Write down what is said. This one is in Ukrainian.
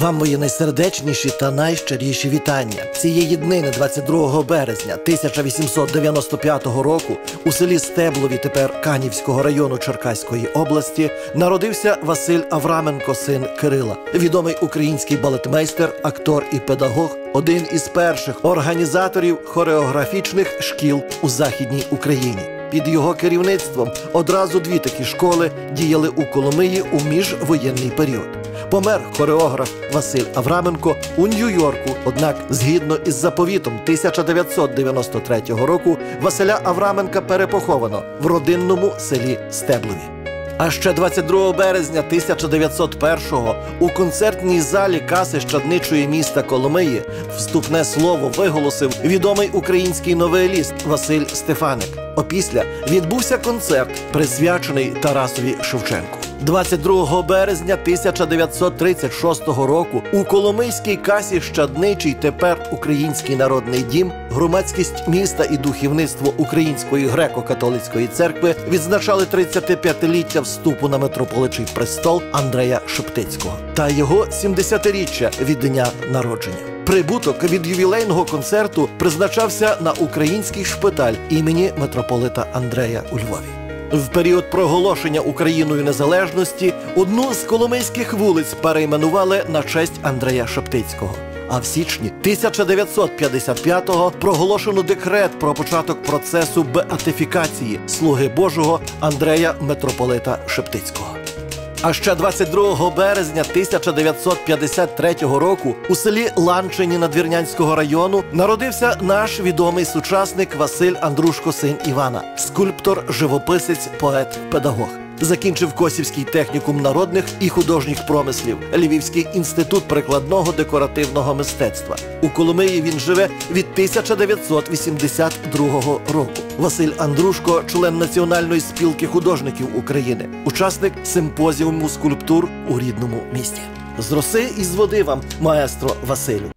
Вам мої найсердечніші та найщиріші вітання. Цієї днини, 22 березня 1895 року, у селі Стеблові, тепер Канівського району Черкаської області, народився Василь Авраменко, син Кирила, відомий український балетмейстер, актор і педагог, один із перших організаторів хореографічних шкіл у Західній Україні. Під його керівництвом одразу дві такі школи діяли у Коломиї у міжвоєнний період. Помер хореограф Василь Авраменко у Нью-Йорку. Однак, згідно із заповітом 1993 року, Василя Авраменка перепоховано в родинному селі Стеблові. А ще 22 березня 1901-го у концертній залі каси щадничої міста Коломиї вступне слово виголосив відомий український новеліст Василь Стефаник. Опісля відбувся концерт, присвячений Тарасові Шевченку. 22 березня 1936 року у Коломийській касі Щадничий тепер Український народний дім, громадськість міста і духовництво Української греко-католицької церкви відзначали 35-ліття вступу на митрополичий престол Андрея Шептицького та його 70-річчя від дня народження. Прибуток від ювілейного концерту призначався на український шпиталь імені митрополита Андрея у Львові. В період проголошення Україною незалежності одну з коломийських вулиць перейменували на честь Андрея Шептицького. А в січні 1955-го проголошено декрет про початок процесу беатифікації слуги Божого Андрея Митрополита Шептицького. А ще 22 березня 1953 року у селі Ланчині Надвірнянського району народився наш відомий сучасник Василь Андрушко, син Івана, скульптор, живописець, поет, педагог. Закінчив Косівський технікум народних і художніх промислів, Львівський інститут прикладного декоративного мистецтва. У Коломиї він живе від 1982 року. Василь Андрушко, член Національної спілки художників України, учасник симпозіуму скульптур у рідному місті. З роси і з води вам, маестро Василю.